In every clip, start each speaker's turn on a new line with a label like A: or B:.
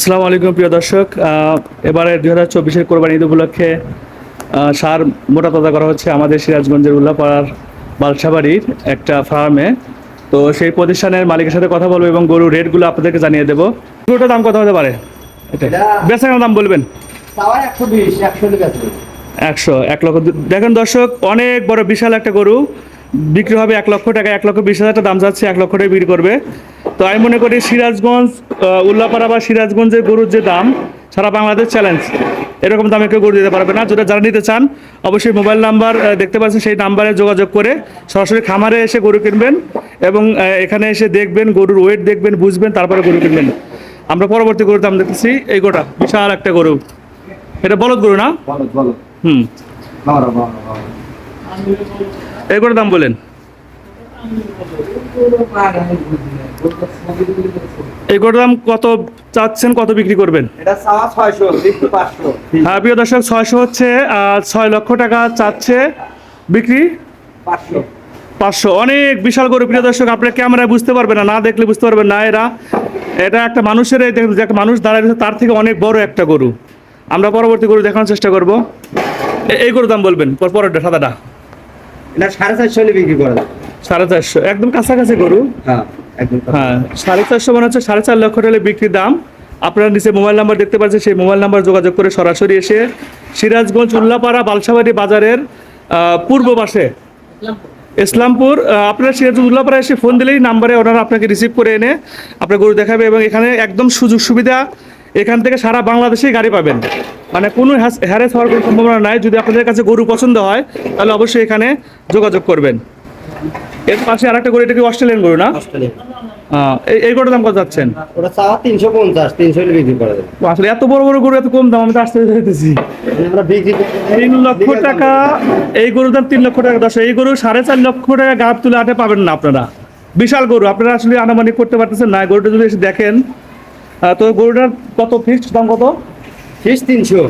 A: আসসালামু আলাইকুম প্রিয় দর্শক। এবারে দুই হাজার চব্বিশের কোরবানি ঈদ উপলক্ষে সার মোটা তাজা করা হচ্ছে আমাদের সিরাজগঞ্জের উল্লাপাড়ার বালসাবাড়ির একটা ফার্মে। তো সেই প্রতিষ্ঠানের মালিকের সাথে কথা বলব এবং গরুর রেটগুলো আপনাদেরকে জানিয়ে দেবো। গরুটার দাম কত হতে পারে?
B: এটা-
A: বেচাকেনার দাম বলবেন?
B: একশো
A: এক লক্ষ দেখেন দর্শক অনেক বড় বিশাল একটা গরু। বিক্রি হবে এক লক্ষ টাকা এক লক্ষ বিশ হাজার টাকা দাম যাচ্ছে এক লক্ষ টাকা বিক্রি করবে। তো আমি মনে করি সিরাজগঞ্জ উল্লাপাড়া বা সিরাজগঞ্জের গরুর যে দাম সারা বাংলাদেশ চ্যালেঞ্জ এরকম দামে কেউ গরু দিতে পারবে না। যেটা যারা নিতে চান অবশ্যই মোবাইল নাম্বার দেখতে পাচ্ছেন সেই নাম্বারে যোগাযোগ করে সরাসরি খামারে এসে গরু কিনবেন এবং এখানে এসে দেখবেন গরুর ওয়েট দেখবেন বুঝবেন তারপরে গরু কিনবেন। আমরা পরবর্তী গরুর দাম দেখতেছি। এই গোটা বিশাল একটা গরু। এটা বলদ গরু না? হুম। এগুলোর দাম বলেন। এগুলোর দাম কত চাচ্ছেন কত বিক্রি করবেন? হ্যাঁ প্রিয় দর্শক ছয়শো হচ্ছে আর ছয় লক্ষ টাকা চাচ্ছে বিক্রি।
B: পাঁচশো।
A: অনেক বিশাল গরু প্রিয় দর্শক আপনার ক্যামেরায় বুঝতে পারবেন না না দেখলে বুঝতে পারবেন না এরা। এটা একটা মানুষের যে একটা মানুষ দাঁড়ায় রয়েছে তার থেকে অনেক বড় একটা গরু। আমরা পরবর্তী গরু দেখানোর চেষ্টা করব। এই গরুর দাম বলবেন পর- পরেরটা সাদাটা।
B: এটা সাড়ে চারশো হলে বিক্রি করা যাবে
A: সাড়ে চারশো। একদম কাছাকাছি গরু।
B: হ্যাঁ একদম
A: হ্যাঁ সাড়ে চারশো মানে হচ্ছে সাড়ে চার লক্ষ টাকা বিক্রির দাম। আপনারা নিচে মোবাইল নাম্বার দেখতে পাচ্ছেন সেই মোবাইল নাম্বার যোগাযোগ করে সরাসরি এসে সিরাজগঞ্জ উল্লাপাড়া বালসাবাড়ি বাজারের পূর্ব পাশে ইসলামপুর আপনারা সিরাজগঞ্জ উল্লাপাড়া এসে ফোন দিলেই নাম্বারে ওনারা আপনাকে রিসিভ করে এনে আপনার গরু দেখাবে এবং এখানে একদম সুযোগ সুবিধা এখান থেকে সারা বাংলাদেশেই গাড়ি পাবেন। মানে কোনো হ্যারেস হওয়ার কোনো সম্ভাবনা নাই। যদি আপনাদের কাছে গরু পছন্দ হয় তাহলে অবশ্যই এখানে যোগাযোগ করবেন। এর পাশে আরেকটা গরু এটা কি অস্ট্রেলিয়ান গরু না? এই গরুর দাম কত যাচ্ছেন?
B: ওটা চাওয়া তিনশো পঞ্চাশ তিনশো বিক্রি করা
A: আসলে এত বড় বড় গরু এত কম দাম আমি তো আসতে যেতেছি তিন লক্ষ টাকা এই গরুর দাম তিন লক্ষ টাকা দশ এই গরু সাড়ে চার লক্ষ টাকা গাব তুলে আটে পাবেন না আপনারা। বিশাল গরু আপনারা আসলে আনুমানিক করতে পারতেছেন না। গরুটা যদি এসে দেখেন তো গরুটার কত ফিক্সড দাম কত?
B: ফিস তিনশো।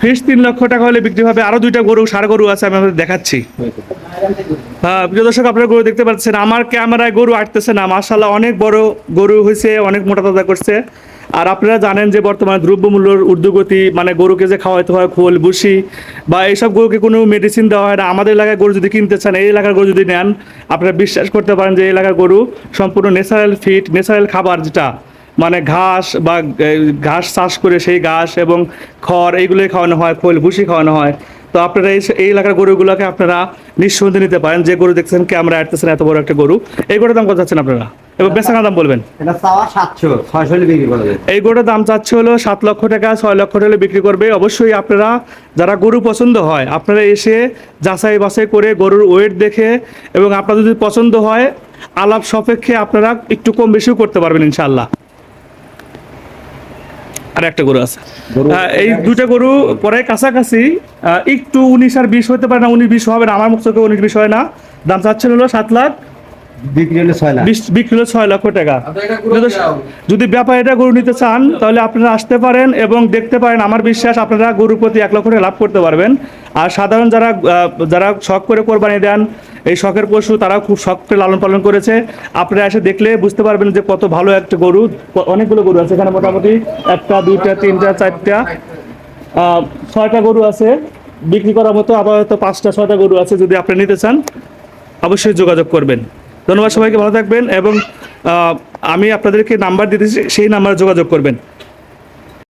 A: ফিক্স তিন লক্ষ টাকা হলে বিক্রি হবে। আরও দুইটা গরু সার গরু আছে আমি আপনাদের দেখাচ্ছি। হ্যাঁ প্রিয় দর্শক আপনারা গরু দেখতে পাচ্ছেন আমার ক্যামেরায় গরু আটতেছে না। মার্শাল্লাহ অনেক বড় গরু হয়েছে অনেক মোটা তাজা করছে। আর আপনারা জানেন যে বর্তমানে দ্রব্যমূল্যর ঊর্ধ্বগতি মানে গরুকে যে খাওয়াইতে হয় খোল বুসি বা এইসব গরুকে কোনো মেডিসিন দেওয়া হয় না। আমাদের এলাকায় গরু যদি কিনতে চান এই এলাকার গরু যদি নেন আপনারা বিশ্বাস করতে পারেন যে এই এলাকার গরু সম্পূর্ণ ন্যাচারাল ফিট ন্যাচারাল খাবার যেটা মানে ঘাস বা ঘাস চাষ করে সেই ঘাস এবং খড় এইগুলোই খাওয়ানো হয় খোল ভুসি খাওয়ানো হয়। তো আপনারা এই এলাকার গরুগুলোকে আপনারা নিঃসন্দেহে নিতে পারেন। যে গরু দেখছেন ক্যামেরা আটতেছেন এত বড় একটা গরু। এই গরুর দাম কত যাচ্ছেন আপনারা? দাম বলবেন? এই গরুটার দাম চাচ্ছে হলো সাত লক্ষ টাকা ছয় লক্ষ টাকা বিক্রি করবে। অবশ্যই আপনারা যারা গরু পছন্দ হয় আপনারা এসে যাচাই বাছাই করে গরুর ওয়েট দেখে এবং আপনার যদি পছন্দ হয় আলাপ সাপেক্ষে আপনারা একটু কম বেশিও করতে পারবেন ইনশাল্লাহ আর একটা গরু আছে। এই দুটা গরু পরে কাছাকাছি আহ, একটু উনিশ আর বিশ হতে পারে না উনিশ বিশ হবে না আমার মুখ চোখে উনিশ বিশ হয় না। দাম চাচ্ছিল হলো সাত লাখ।
B: বিক্রি হলে ছয় লাখ।
A: বিক্রি হলো ছয় লক্ষ টাকা। যদি- যদি ব্যাপারীরা গরু নিতে চান তাহলে আপনারা আসতে পারেন এবং দেখতে পারেন আমার বিশ্বাস আপনারা গরুর প্রতি এক লক্ষ টাকা লাভ করতে পারবেন। আর সাধারণ যারা আহ, যারা শখ করে কোরবানি দেন এই শখের পশু তারা খুব শখ করে লালন পালন করেছে। আপনারা এসে দেখলে বুঝতে পারবেন যে কত ভালো একটা গরু অনেকগুলো গরু আছে এখানে মোটামুটি একটা দুইটা তিনটা চারটা। আহ, ছয়টা গরু আছে। বিক্রি করার মতো আবার হয়তো পাঁচটা ছয়টা গরু আছে যদি আপনি নিতে চান অবশ্যই যোগাযোগ করবেন। ধন্যবাদ সবাইকে ভালো থাকবেন এবং আমি আপনাদেরকে নাম্বার দিতেছি সেই নাম্বারে যোগাযোগ করবেন।